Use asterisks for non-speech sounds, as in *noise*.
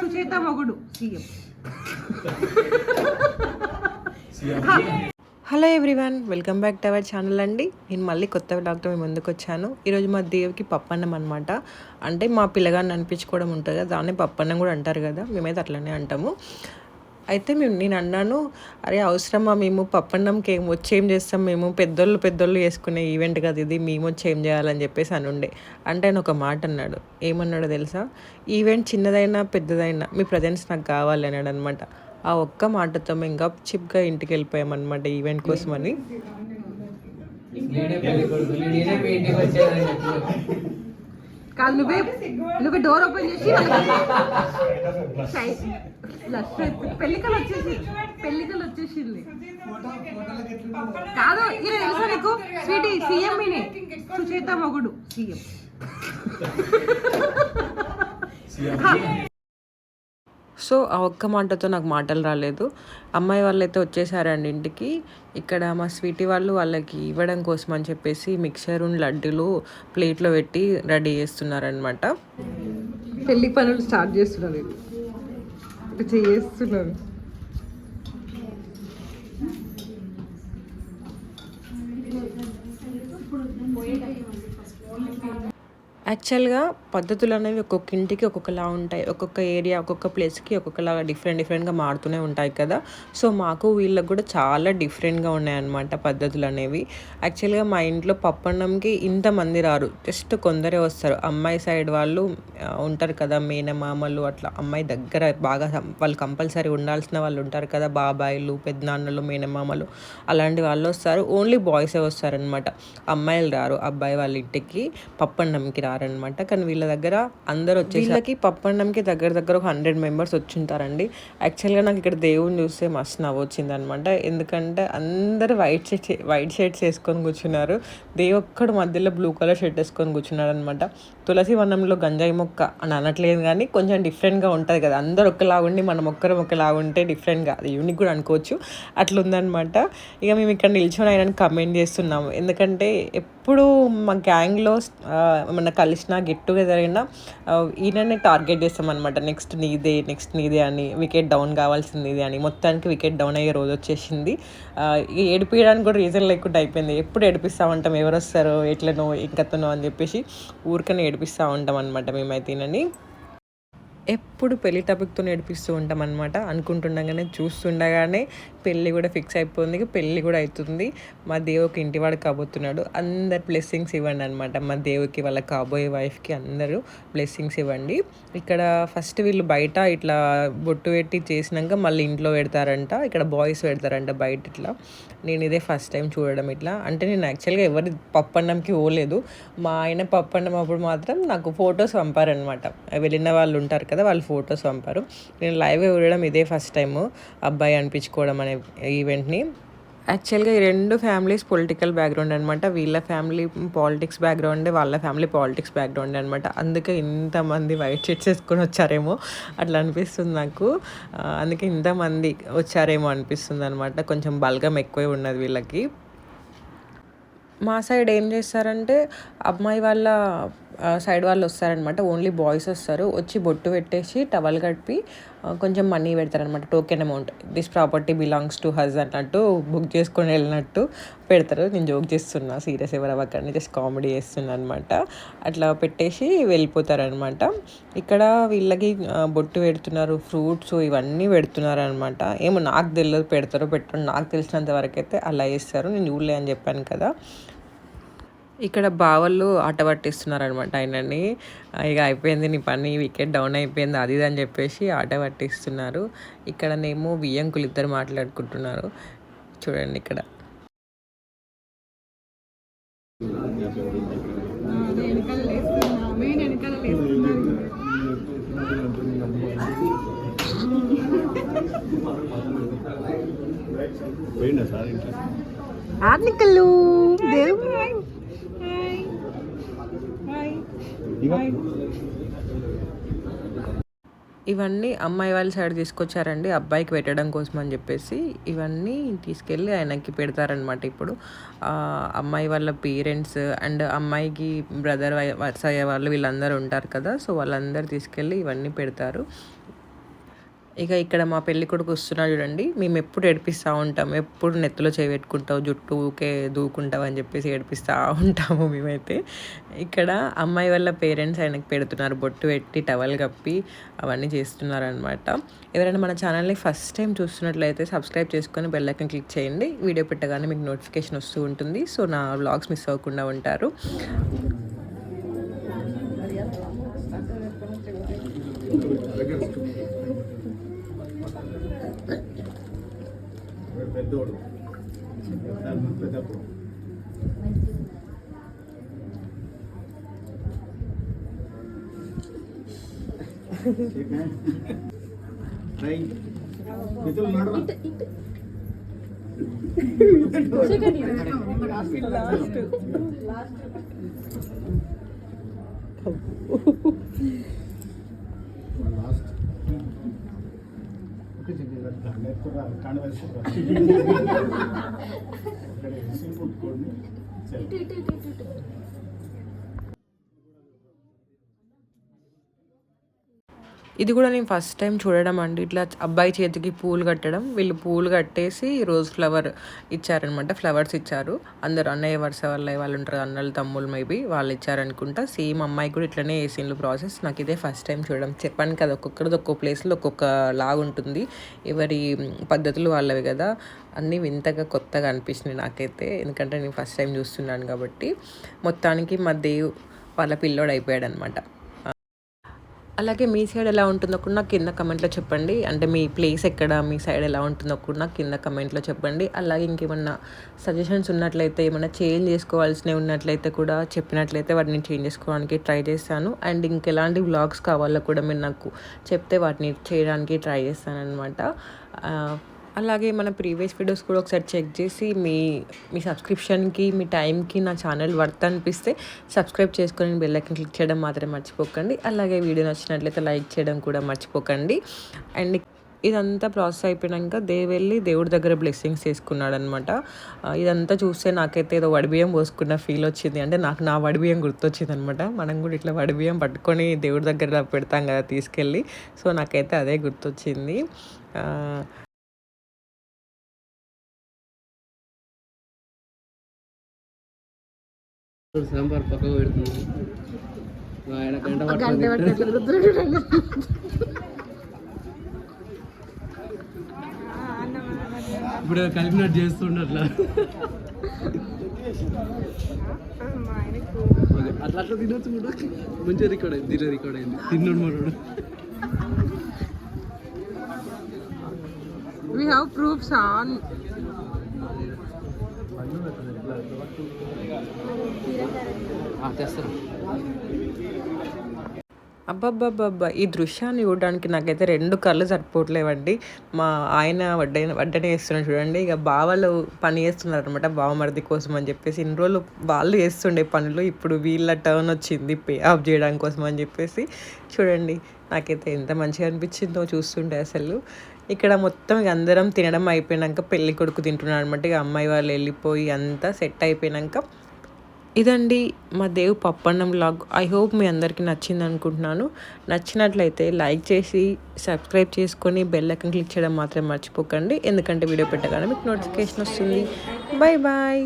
సుచేత మొగుడు CM. Hello everyone welcome back to our channel అండి. నేను మళ్ళీ కొత్త డాక్టర్ మీ ముందుకు వచ్చాను. ఈరోజు మా దేవికి పప్పన్నం అనమాట అంటే మా పిల్లగాన్ని అనిపించుకోవడం ఉంటుంది కదా దాన్ని పప్పన్నం కూడా అంటారు కదా మేమైతే అట్లనే అంటాము. అయితే మేము నేను అన్నాను అరే అవసరమా మేము పప్పన్నంకి ఏం వచ్చేం చేస్తాం? మేము పెద్దోళ్ళు పెద్దోళ్ళు చేసుకునే ఈవెంట్ కదా ఇది మేము వచ్చి ఏం చేయాలని చెప్పేసి అని ఉండే. అంటే ఆయన ఒక మాట అన్నాడు. ఏమన్నాడో తెలుసా? ఈవెంట్ చిన్నదైనా పెద్దదైనా మీ ప్రజెన్స్ నాకు కావాలి అన్నాడు అనమాట ఆ ఒక్క మాటతో మేము గప్ చిప్గా ఇంటికి వెళ్ళిపోయామన్నమాట ఈవెంట్ కోసమని. నేనే కాదు నువ్వే నువ్వే డోర్ ఓపెన్ చేసి *laughs* పెళ్ళికలు వచ్చేసి పెళ్ళికలు వచ్చేసింది. కాదు ఈయన తెలుసా నీకు? స్వీటీ సీఎం సుచేత మొగుడు సీఎం. సో ఆ ఒక్క మాటతో నాకు మాటలు రాలేదు. అమ్మాయి వాళ్ళు అయితే వచ్చేసారండి ఇంటికి. ఇక్కడ మా స్వీటీ వాళ్ళు వాళ్ళకి ఇవ్వడం కోసం అని చెప్పేసి మిక్సర్ లడ్డూలు ప్లేట్లో పెట్టి రెడీ చేస్తున్నారనమాట పెళ్ళి పనులు స్టార్ట్ చేస్తున్నారు. చేస్తున్నారు. యాక్చువల్గా పద్ధతులు అనేవి ఒక్కొక్క ఇంటికి ఒక్కొక్కలా ఉంటాయి. ఒక్కొక్క ఏరియా ఒక్కొక్క ప్లేస్కి ఒక్కొక్కలాగా డిఫరెంట్ డిఫరెంట్గా మారుతూనే ఉంటాయి కదా. సో మాకు వీళ్ళకి కూడా చాలా డిఫరెంట్గా ఉన్నాయన్నమాట పద్ధతులు అనేవి యాక్చువల్గా మా ఇంట్లో పప్పన్నంకి ఇంతమంది రారు. జస్ట్ కొందరే వస్తారు. అమ్మాయి సైడ్ వాళ్ళు ఉంటారు కదా మేనమామలు అట్లా. అమ్మాయి దగ్గర బాగా వాళ్ళు కంపల్సరీ ఉండాల్సిన వాళ్ళు ఉంటారు కదా బాబాయిలు పెద్దనాన్నలు మేనమామలు. అలాంటి వాళ్ళు వస్తారు. ఓన్లీ బాయ్సే వస్తారనమాట అమ్మాయిలు రారు అబ్బాయి వాళ్ళ ఇంటికి పప్పన్నంకి రారనమాట కానీ వీళ్ళ దగ్గర అందరు వచ్చేసరికి వీళ్ళకి పప్పన్నంకి దగ్గర దగ్గర ఒక హండ్రెడ్ మెంబర్స్ వచ్చింటారండి. యాక్చువల్గా నాకు ఇక్కడ దేవుని చూస్తే మస్తు నవ్వు వచ్చిందనమాట ఎందుకంటే అందరు వైట్ షర్ట్ వైట్ షర్ట్స్ వేసుకొని కూర్చున్నారు. దేవు ఒక్కడు మధ్యలో బ్లూ కలర్ షర్ట్ వేసుకొని కూర్చున్నాడు అనమాట తులసి వనంలో గంజాయి మొక్క అని అనట్లేదు కానీ కొంచెం డిఫరెంట్గా ఉంటుంది కదా. అందరు ఒకలాగుండి మనం ఒక్కరం ఒకలాగా ఉంటే డిఫరెంట్గా అది యూనిక్ కూడా అనుకోవచ్చు. అట్లా ఉందనమాట ఇక మేము ఇక్కడ నిల్చొని ఆయన కమెంట్ చేస్తున్నాము. ఎందుకంటే ఎప్పుడు మా గ్యాంగ్లో మన కలిసినా గెట్ టుగెదర్ అయినా uh, ఈయననే టార్గెట్ చేస్తామన్నమాట. నెక్స్ట్ నీదే నెక్స్ట్ నీదే అని వికెట్ డౌన్ కావాల్సింది ఇది అని. మొత్తానికి వికెట్ డౌన్ అయ్యే రోజు వచ్చేసింది. Uh, ఏడిపించడానికి కూడా రీజన్ లేకుండా అయిపోయింది. ఎప్పుడు ఏడిపిస్తామంటాం ఎవరు వస్తారో ఎట్లనో ఇంకతనో అని చెప్పేసి ఊరికనే ఏడిపిస్తూ ఉంటాం అనమాట మేమైతేనని ఎప్పుడు పెళ్ళి టాపిక్తో నేర్పిస్తూ ఉంటాం అనమాట అనుకుంటుండగానే చూస్తుండగానే పెళ్ళి కూడా ఫిక్స్ అయిపోయింది. పెళ్ళి కూడా అవుతుంది. మా దేవుకి ఇంటివాడు కాబోతున్నాడు. అందరు బ్లెస్సింగ్స్ ఇవ్వండి అనమాట మా దేవుకి వాళ్ళ కాబోయే వైఫ్కి అందరూ బ్లెస్సింగ్స్ ఇవ్వండి. ఇక్కడ ఫస్ట్ వీళ్ళు బయట ఇట్లా బొట్టు పెట్టి చేసినాక మళ్ళీ ఇంట్లో పెడతారంట. ఇక్కడ బాయ్స్ పెడతారంట బయట ఇట్లా. నేను ఇదే ఫస్ట్ టైం చూడడం ఇట్లా. అంటే నేను యాక్చువల్గా ఎవరి పప్పన్నంకి పోలేదు. మా ఆయన పప్పన్నం అప్పుడు మాత్రం నాకు ఫొటోస్ పంపారనమాట వెళ్ళిన వాళ్ళు ఉంటారు కదా వాళ్ళు ఫొటోస్ పంపారు. నేను లైవ్ చూడడం ఇదే ఫస్ట్ టైము అబ్బాయి అనిపించుకోవడం అనే ఈవెంట్ని యాక్చువల్గా ఈ రెండు ఫ్యామిలీస్ పొలిటికల్ బ్యాక్గ్రౌండ్ అనమాట వీళ్ళ ఫ్యామిలీ పాలిటిక్స్ బ్యాక్గ్రౌండ్ వాళ్ళ ఫ్యామిలీ పాలిటిక్స్ బ్యాక్గ్రౌండ్ అనమాట అందుకే ఇంతమంది వైట్ షర్ట్స్ వేసుకొని వచ్చారేమో అట్లా అనిపిస్తుంది నాకు. అందుకే ఇంతమంది వచ్చారేమో అనిపిస్తుంది అనమాట కొంచెం బల్గం ఎక్కువే ఉన్నది వీళ్ళకి. మా సైడ్ ఏం చేస్తారంటే అమ్మాయి వాళ్ళ సైడ్ వాళ్ళు వస్తారనమాట. ఓన్లీ బాయ్స్ వస్తారు. వచ్చి బొట్టు పెట్టేసి టవల్ కట్టి కొంచెం మనీ పెడతారనమాట. Token amount. This property belongs to హజ్ అన్నట్టు బుక్ చేసుకొని వెళ్ళినట్టు పెడతారు. నేను జోక్ చేస్తున్నా సీరియస్ ఎవరు అవ్వకండి జస్ట్ కామెడీ చేస్తున్నా అనమాట అట్లా పెట్టేసి వెళ్ళిపోతారనమాట. ఇక్కడ వీళ్ళకి బొట్టు పెడుతున్నారు ఫ్రూట్స్ ఇవన్నీ పెడుతున్నారు అనమాట ఏమో నాకు తెలియదు పెడతారో పెట్టరు నాకు తెలిసినంత వరకు అయితే అలా చేస్తారు. నేను చూడలే అని చెప్పాను కదా. ఇక్కడ బావళ్ళు ఆట పట్టిస్తున్నారు అనమాట ఆయనని ఇక అయిపోయింది నీ పని వికెట్ డౌన్ అయిపోయింది అది ఇది అని చెప్పేసి ఆట పట్టిస్తున్నారు. ఇక్కడనేమో వియ్యంకులు ఇద్దరు మాట్లాడుకుంటున్నారు. చూడండి ఇక్కడ. వెనకాల లేస్తున్నా ఇవన్నీ అమ్మాయి వాళ్ళ సైడ్ తీసుకొచ్చారండి అబ్బాయికి పెట్టడం కోసం అని చెప్పేసి. ఇవన్నీ తీసుకెళ్ళి ఆయనకి పెడతారనమాట ఇప్పుడు. అమ్మాయి వాళ్ళ పేరెంట్స్ అండ్ అమ్మాయికి బ్రదర్ వరుస అయ్యే వాళ్ళు వీళ్ళందరూ ఉంటారు కదా సో వాళ్ళందరూ తీసుకెళ్ళి ఇవన్నీ పెడతారు. ఇక ఇక్కడ మా పెళ్ళి కొడుకు వస్తున్నాడు చూడండి. మేము ఎప్పుడు ఏడిపిస్తూ ఉంటాం. ఎప్పుడు నెత్తులో చేయి పెట్టుకుంటావు జుట్టు ఊకే దూకుంటావు అని చెప్పేసి ఏడిపిస్తూ ఉంటాము మేమైతే. ఇక్కడ అమ్మాయి వాళ్ళ పేరెంట్స్ ఆయనకి పెడుతున్నారు. బొట్టు పెట్టి టవల్ కప్పి అవన్నీ చేస్తున్నారనమాట ఎవరైనా మన ఛానల్ని ఫస్ట్ టైం చూస్తున్నట్లయితే సబ్స్క్రైబ్ చేసుకొని బెల్ క్లిక్ చేయండి. వీడియో పెట్టగానే మీకు నోటిఫికేషన్ వస్తూ ఉంటుంది. సో నా వ్లాగ్స్ మిస్ అవ్వకుండా ఉంటారు. పెద్దోడు పెద్దప్పుడు ట్రై మిత్రులు నడవ లాస్ట్ కాండ *laughs* ఇది కూడా నేను ఫస్ట్ టైం చూడడం అండి. ఇట్లా అబ్బాయి చేతికి పూలు కట్టడం వీళ్ళు పూలు కట్టేసి రోజ్ ఫ్లవర్ ఇచ్చారనమాట. ఫ్లవర్స్ ఇచ్చారు. అందరు అన్నయ్య వరుస వాళ్ళ వాళ్ళు ఉంటారు అన్నలు తమ్ముళ్ళు మేబీ వాళ్ళు ఇచ్చారనుకుంటా. సేమ్ అమ్మాయి కూడా ఇట్లనే వేసిండ్రు ప్రాసెస్ నాకు ఇదే ఫస్ట్ టైం చూడడం. చెప్పాను కదా ఒక్కొక్కరిది ఒక్కొక్క ప్లేస్లో ఒక్కొక్క లాగా ఉంటుంది. ఎవరి పద్ధతులు వాళ్ళవి కదా. అన్నీ వింతగా కొత్తగా అనిపించినాయి నాకైతే. ఎందుకంటే నేను ఫస్ట్ టైం చూస్తున్నాను కాబట్టి. మొత్తానికి మా దేవ్ వాళ్ళ పిల్లోడు అయిపోయాడు అనమాట అలాగే మీ సైడ్ ఎలా ఉంటుందో కూడా నాకు కింద కమెంట్లో చెప్పండి. అంటే మీ ప్లేస్ ఎక్కడ మీ సైడ్ ఎలా ఉంటుందో కూడా నాకు కింద కమెంట్లో చెప్పండి. అలాగే ఇంకేమన్నా సజెషన్స్ ఉన్నట్లయితే ఏమైనా చేంజ్ చేసుకోవాల్సినవి ఉన్నట్లయితే కూడా చెప్పినట్లయితే వాటిని చేంజ్ చేసుకోవడానికి ట్రై చేస్తాను. అండ్ ఇంకెలాంటి వ్లాగ్స్ కావాలో కూడా మీరు నాకు చెప్తే వాటిని చేయడానికి ట్రై చేస్తాను అనమాట అలాగే మన ప్రీవియస్ వీడియోస్ కూడా ఒకసారి చెక్ చేసి మీ మీ సబ్స్క్రిప్షన్కి మీ టైంకి నా ఛానల్ వర్త్ అనిపిస్తే సబ్స్క్రైబ్ చేసుకొని బెల్లైకన్ క్లిక్ చేయడం మాత్రం మర్చిపోకండి. అలాగే వీడియో నచ్చినట్లయితే లైక్ చేయడం కూడా మర్చిపోకండి. అండ్ ఇదంతా ప్రాసెస్ అయిపోయాక దేవు వెళ్ళి దేవుడి దగ్గర బ్లెస్సింగ్స్ తీసుకున్నాడు అనమాట ఇదంతా చూస్తే నాకైతే ఏదో వడిబియ్యం పోసుకున్న ఫీల్ వచ్చింది. అంటే నాకు నా వడిబియ్యం గుర్తొచ్చింది అనమాట మనం కూడా ఇట్లా వడిబియ్యం పట్టుకొని దేవుడి దగ్గర పెడతాం కదా తీసుకెళ్ళి. సో నాకైతే అదే గుర్తొచ్చింది. సాంబార్ పక్కకు పెడుతుంది ఆయన గంట ఇప్పుడు కలిపినట్టు చేస్తుండ అట్లా అట్లా అట్లా తినొచ్చు కూడా. మంచిగా రికార్డ్ అయింది తిన రికార్డ్ అయింది. తిన్నాడు మనోడు we have proofs on ఆ, అబ్బబ్బబ్బబ్బా ఈ దృశ్యాన్ని చూడడానికి నాకైతే రెండు కళ్ళు సరిపోవట్లేవండి. మా ఆయన వడ్డ వడ్డనే వేస్తున్నాడు చూడండి. ఇక బావలు పని చేస్తున్నారు అనమాట బావమరిది కోసం అని చెప్పేసి. ఇన్ని రోజులు వాళ్ళు చేస్తుండే పనులు ఇప్పుడు వీళ్ళ టర్న్ వచ్చింది పే ఆఫ్ చేయడానికి కోసం అని చెప్పేసి. చూడండి నాకైతే ఎంత మంచిగా అనిపించిందో చూస్తుండే అసలు. ఇక్కడ మొత్తం ఇక అందరం తినడం అయిపోయినాక పెళ్ళి కొడుకు తింటున్నాడు అనమాట ఇక అమ్మాయి వాళ్ళు వెళ్ళిపోయి అంతా సెట్ అయిపోయినాక ఇదండి మా దేవ్ పప్పన్నం లాగ్ ఐ హోప్ మీ అందరికీ నచ్చింది అనుకుంటున్నాను. నచ్చినట్లయితే లైక్ చేసి సబ్స్క్రైబ్ చేసుకొని బెల్ ఐకన్ క్లిక్ చేయడం మాత్రం మర్చిపోకండి. ఎందుకంటే వీడియో పెట్టగానే మీకు నోటిఫికేషన్ వస్తుంది. Bye bye